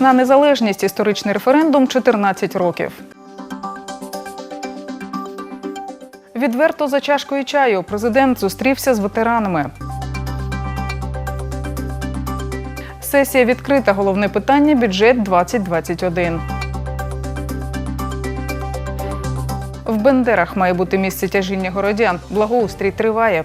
На незалежність. Історичний референдум 14 років. Відверто за чашкою чаю президент зустрівся з ветеранами. Сесія відкрита. Головне питання бюджет 2021. В Бендерах має бути місце тяжіння городян. Благоустрій триває.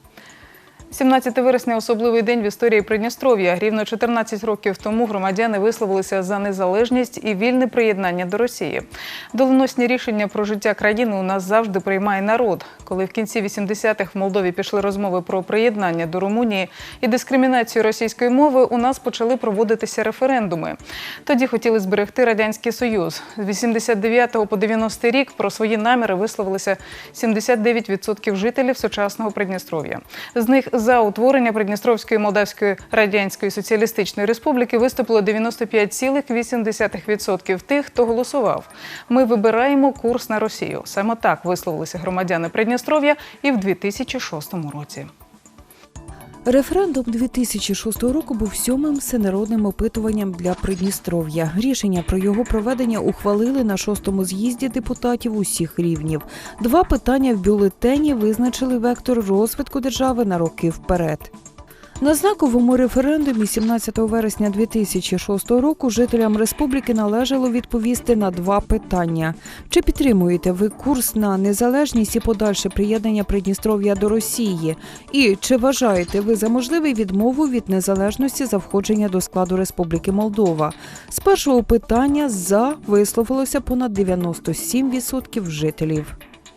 17 вересня особливий день в історії Придністров'я. Рівно 14 років тому громадяни висловилися за незалежність і вільне приєднання до Росії. Доленосні рішення про життя країни у нас завжди приймає народ. Коли в кінці 80-х в Молдові пішли розмови про приєднання до Румунії і дискримінацію російської мови, у нас почали проводитися референдуми. Тоді хотіли зберегти радянський союз. З 89 по 90 рік про свої наміри висловилися 79% жителів сучасного Придністров'я. З них за утворення Придністровської Молдавської Радянської Соціалістичної Республіки виступило 95,8% тих, хто голосував. Ми вибираємо курс на Росію. Саме так висловилися громадяни Придністров'я і в 2006 році. Референдум 2006 року був сьомим всенародним опитуванням для Придністров'я. Рішення про його проведення ухвалили на шостому з'їзді депутатів усіх рівнів. Два питання в бюлетені визначили вектор розвитку держави на роки вперед. На знаковому референдумі 17 вересня 2006 року жителям республіки належало відповісти на два питання: чи підтримуєте ви курс на незалежність і подальше приєднання Придністров'я до Росії? І чи вважаєте ви за можливий відмову від незалежності за входження до складу Республіки Молдова? З першого питання за висловилося понад 97% жителів.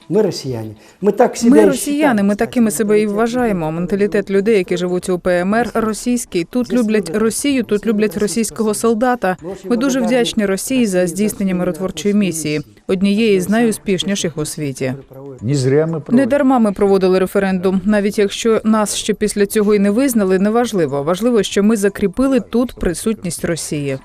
Ми росіяни. Ми так себе Ми росіяни, ми такими себе і вважаємо. Менталітет людей, які живуть у ПМР, російський. Тут люблять Росію, тут люблять російського солдата. Ми дуже вдячні Росії за здійснення миротворчої місії, однієї з найуспішніших у світі. Не зря ми Не дарма ми проводили референдум. Навіть якщо нас ще після цього і не визнали, неважливо. Важливо, що ми закріпили тут присутність Росії.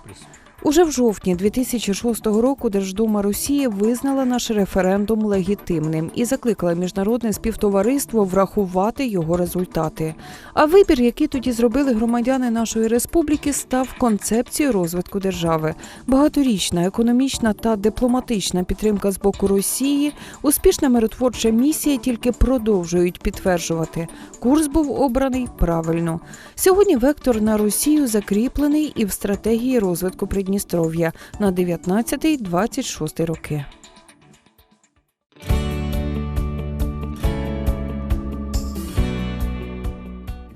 Уже в жовтні 2006 року Держдума Росії визнала наш референдум легітимним і закликала міжнародне співтовариство врахувати його результати. А вибір, який тоді зробили громадяни нашої республіки, став концепцією розвитку держави. Багаторічна економічна та дипломатична підтримка з боку Росії, успішна миротворча місія тільки продовжують підтверджувати. Курс був обраний правильно. Сьогодні вектор на Росію закріплений і в стратегії розвитку Придністров'я на 19-26 роки.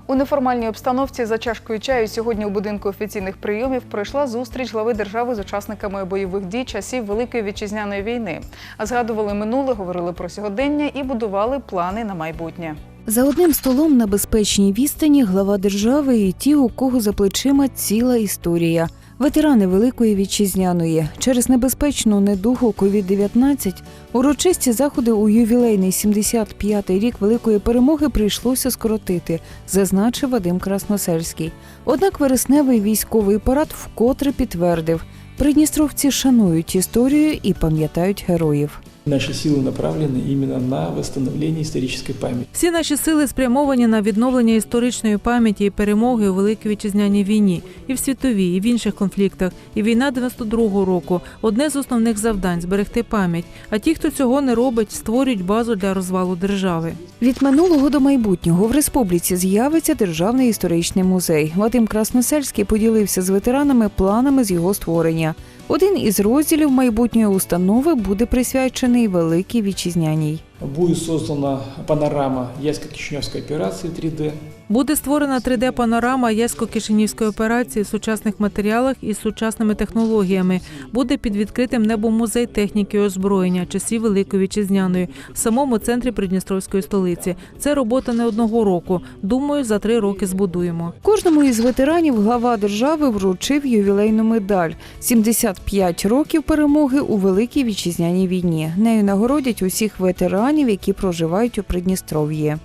У неформальній обстановці за чашкою чаю сьогодні у будинку офіційних прийомів пройшла зустріч глави держави з учасниками бойових дій часів Великої вітчизняної війни. А згадували минуле, говорили про сьогодення і будували плани на майбутнє. За одним столом на безпечній відстані глава держави і ті, у кого за плечима ціла історія. Ветерани Великої вітчизняної через небезпечну недугу COVID-19 урочисті заходи у ювілейний 75-й рік великої перемоги прийшлося скоротити, зазначив Вадим Красносельський. Однак вересневий військовий парад вкотре підтвердив: придністровці шанують історію і пам'ятають героїв. Наши силы направлены именно на восстановление исторической памяти. Всі наші сили спрямовані на відновлення історичної пам'яті і перемоги у Великій вітчизняній війні, і в світовій, і в інших конфліктах. І війна 92-го року одне з основних завдань зберегти пам'ять. А ті, хто цього не робить, створюють базу для розвалу держави. Від минулого до майбутнього в республіці з'явиться державний історичний музей. Вадим Красносельський поділився з ветеранами планами з його створення. Один із розділів майбутньої установи буде присвячений Великій вітчизняній. Буде створена панорама Ясько-Кишиневской операції 3D. Буде створена 3D-панорама Єсько-Кишинівської операції в сучасних матеріалах і сучасними технологіями. Буде під відкритим небом музей техніки і озброєння часів Великої вітчизняної в самому центрі Придністровської столиці. Це робота не одного року. Думаю, за три роки збудуємо. Кожному із ветеранів глава держави вручив ювілейну медаль 75 років перемоги у Великій вітчизняній війні. Нею нагородять усіх ветеранів, які проживають у Придністров'ї.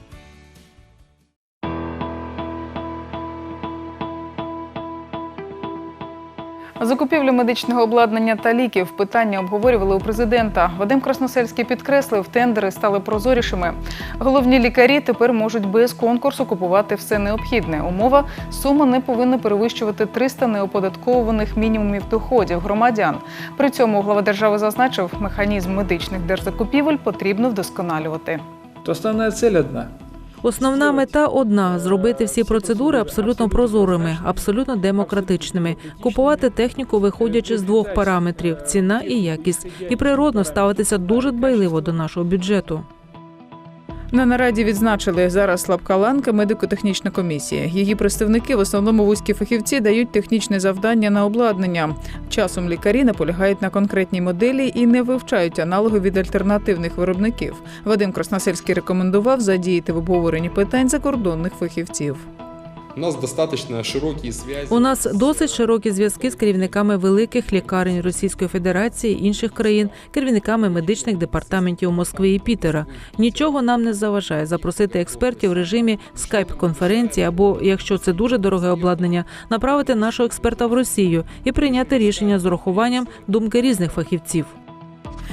Закупівлю медичного обладнання та ліків питання обговорювали у президента. Вадим Красносельський підкреслив, тендери стали прозорішими. Головні лікарі тепер можуть без конкурсу купувати все необхідне. Умова сума не повинна перевищувати 300 неоподатковуваних мінімумів доходів громадян. При цьому глава держави зазначив, механізм медичних держзакупівель потрібно вдосконалювати. То основная цель одна. Основна мета одна зробити всі процедури абсолютно прозорими, абсолютно демократичними, купувати техніку, виходячи з двох параметрів: ціна і якість, і природно ставитися дуже дбайливо до нашого бюджету. На нараді відзначили зараз слабка ланка медико-технічна комісія. Її представники, в основному вузькі фахівці, дають технічне завдання на обладнання. Часом лікарі наполягають на конкретній моделі і не вивчають аналоги від альтернативних виробників. Вадим Красносельський рекомендував задіяти в обговоренні питань закордонних фахівців. У нас достаточно широкие связи. У нас досить широкі зв'язки з керівниками великих лікарень Російської Федерації, інших країн, керівниками медичних департаментів Москви і Пітера. Нічого нам не заважає запросити експертів в режимі скайп-конференції або, якщо це дуже дороге обладнання, направити нашого експерта в Росію і прийняти рішення з урахуванням думки різних фахівців.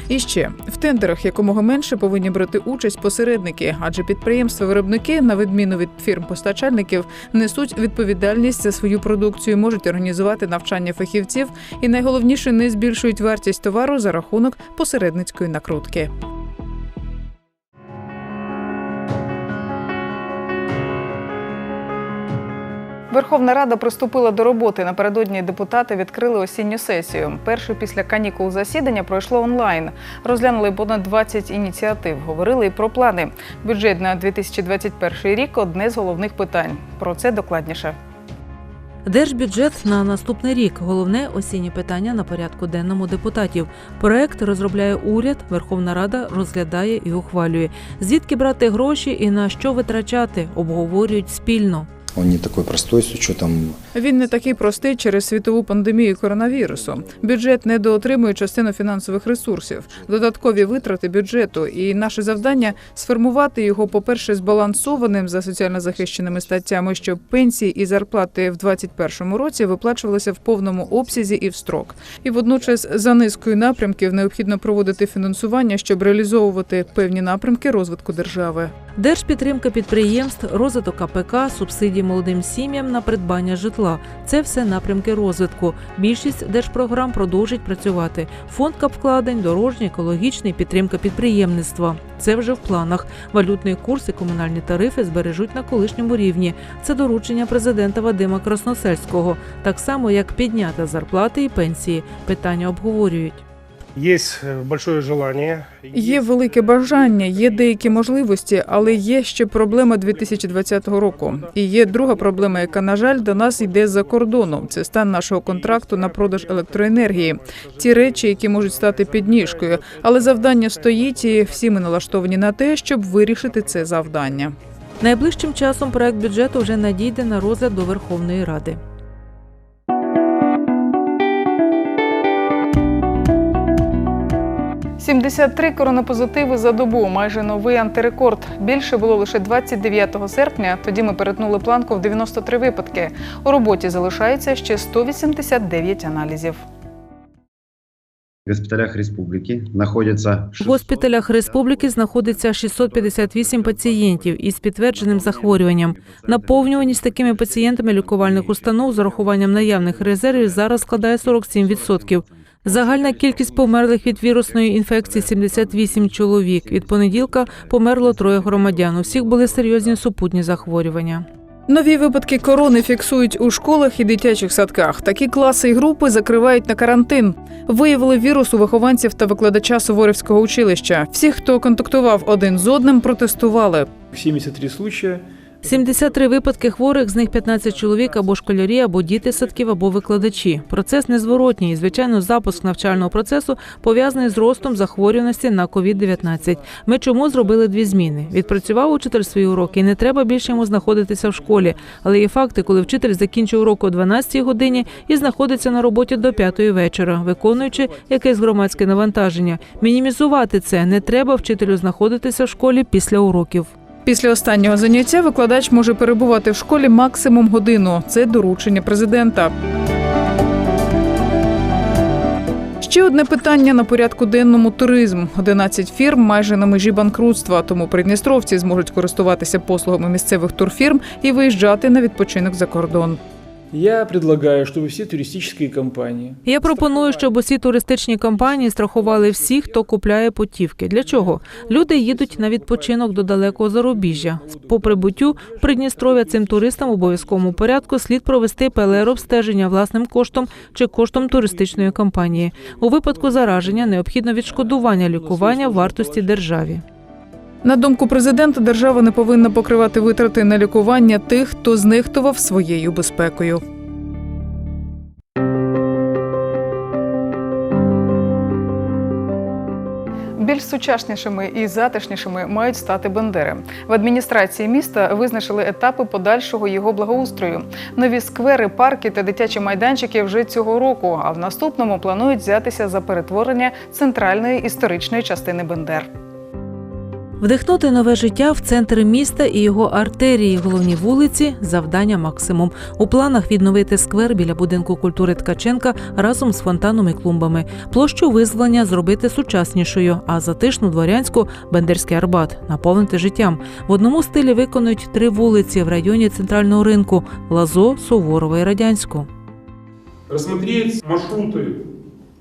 І ще в тендерах якомога менше повинні брати участь посередники, адже підприємства-виробники, на відміну від фірм-постачальників, несуть відповідальність за свою продукцію, можуть організувати навчання фахівців і найголовніше не збільшують вартість товару за рахунок посередницької накрутки. Верховна Рада приступила до роботи. Напередодні депутати відкрили осінню сесію. Перше після канікул засідання пройшло онлайн. Розглянули понад 20 ініціатив. Говорили і про плани. Бюджет на 2021 рік одне з головних питань. Про це докладніше. Держбюджет на наступний рік головне осіннє питання на порядку денному депутатів. Проект розробляє уряд, Верховна Рада розглядає і ухвалює. Звідки брати гроші і на що витрачати, обговорюють спільно. Он не такой простой с учетом Він не такий простий через світову пандемію коронавірусу. Бюджет недоотримує частину фінансових ресурсів, додаткові витрати бюджету. І наше завдання сформувати його, по-перше, збалансованим за соціально захищеними статтями, щоб пенсії і зарплати в 2021 році виплачувалися в повному обсязі і в строк. І водночас за низкою напрямків необхідно проводити фінансування, щоб реалізовувати певні напрямки розвитку держави. Держпідтримка підприємств, розвиток КПК, субсидії молодим сім'ям на придбання житла це все напрямки розвитку. Більшість держпрограм продовжить працювати. Фонд капвкладень, дорожній, екологічний, підтримка підприємництва. Це вже в планах. Валютний курс і комунальні тарифи збережуть на колишньому рівні. Це доручення президента Вадима Красносельського, так само як підняти зарплати і пенсії. Питання обговорюють. Є велике бажання, є деякі можливості, але є ще проблема 2020 року. І є друга проблема, яка на жаль до нас йде з-за кордону. Це стан нашого контракту на продаж електроенергії. Ті речі, які можуть стати підніжкою. Але завдання стоїть, і всі ми налаштовані на те, щоб вирішити це завдання. Найближчим часом проект бюджету вже надійде на розгляд до Верховної Ради. – 73 коронапозитиви за добу, майже новий антирекорд. Більше було лише 29 серпня. Тоді ми перетнули планку в 93 випадки. У роботі залишається ще 189 аналізів. В госпиталях республики находится В госпіталях республіки знаходиться 658 пацієнтів із підтвердженим захворюванням. Наповнюваність такими пацієнтами лікувальних установ з урахуванням наявних резервів зараз складає 47%. Загальна кількість померлих від вірусної інфекції 78 чоловік. Від понеділка померло троє громадян. У всіх були серйозні супутні захворювання. Нові випадки корони фіксують у школах і дитячих садках. Такі класи і групи закривають на карантин. Виявили вірус у вихованців та викладача Суворівського училища. Всіх, хто контактував один з одним, протестували. 73 случая. 73 випадки хворих, з них 15 чоловік або школярі, або діти садків, або викладачі. Процес незворотній. І, Звичайно, запуск навчального процесу пов'язаний з ростом захворюваності на COVID-19. Ми чому зробили дві зміни? Відпрацював учитель свої уроки, і не треба більше йому знаходитися в школі. Але є факти, коли вчитель закінчив урок о 12 годині і знаходиться на роботі до 5 вечора, виконуючи якесь громадське навантаження. Мінімізувати це не треба вчителю знаходитися в школі після уроків. Після останнього заняття викладач може перебувати в школі максимум годину. Це доручення президента. Ще одне питання на порядку денному туризм. 11 фірм майже на межі банкрутства, тому придністровці зможуть користуватися послугами місцевих турфірм і виїжджати на відпочинок за кордон. Я предлагаю, чтобы все туристические компании Я пропоную, щоб усі туристичні компанії страхували всіх, хто купляє путівки. Для чого? Люди їдуть на відпочинок до далекого зарубіжжя. По прибуттю Придністров'я цим туристам в обов'язковому порядку слід провести ПЛР-обстеження власним коштом чи коштом туристичної компанії. У випадку зараження необхідно відшкодування лікування вартості державі. На думку президента, держава не повинна покривати витрати на лікування тих, хто знехтував своєю безпекою. Більш сучаснішими і затишнішими мають стати бандери. В адміністрації міста визначили етапи подальшого його благоустрою. Нові сквери, парки та дитячі майданчики вже цього року. А в наступному планують взятися за перетворення центральної історичної частини Бендер. Вдихнути нове життя в центр міста і його артерії, головні вулиці завдання максимум. У планах відновити сквер біля будинку культури Ткаченка разом з фонтаном і клумбами. Площу визволення зробити сучаснішою, а затишну дворянську Бендерський Арбат наповнити життям. В одному стилі виконують три вулиці в районі центрального ринку Лазо, Суворова і Радянську. Рассмотреть маршруты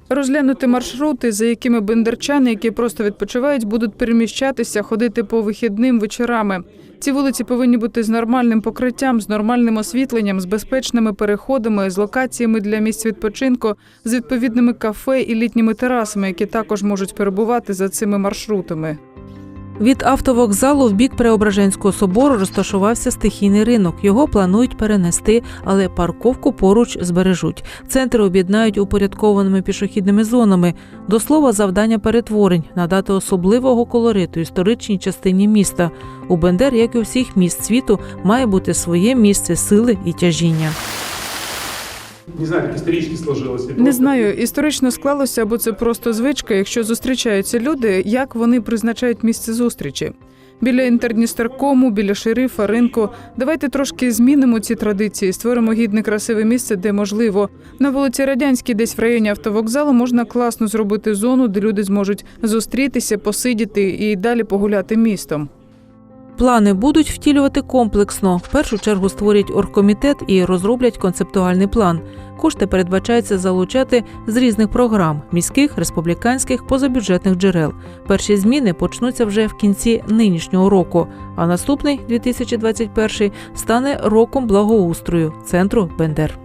Розглянути маршрути, за якими бендерчани, які просто відпочивають, будуть переміщатися, ходити по вихідним вечорами. Ці вулиці повинні бути з нормальним покриттям, з нормальним освітленням, з безпечними переходами, з локаціями для місць відпочинку, з відповідними кафе і літніми терасами, які також можуть перебувати за цими маршрутами. Від автовокзалу в бік Преображенського собору розташувався стихійний ринок. Його планують перенести, але парковку поруч збережуть. Центри об'єднають упорядкованими пішохідними зонами. До слова, завдання перетворень надати особливого колориту історичній частині міста. У Бендер, як і у всіх міст світу, має бути своє місце сили і тяжіння. Не знаю, как исторически сложилось. Не знаю, історично склалося або це просто звичка. Якщо зустрічаються люди, як вони призначають місце зустрічі. Біля інтердністеркому, біля шерифа, ринку. Давайте трошки змінимо ці традиції, створимо гідне красиве місце, де можливо. На вулиці Радянській, десь в районі автовокзалу, можна класно зробити зону, де люди зможуть зустрітися, посидіти і далі погуляти містом. Плани будуть втілювати комплексно. В першу чергу створять оргкомітет і розроблять концептуальний план. Кошти передбачається залучати з різних програм міських, республіканських, позабюджетних джерел. Перші зміни почнуться вже в кінці нинішнього року, а наступний 2021 стане роком благоустрою центру Бендер.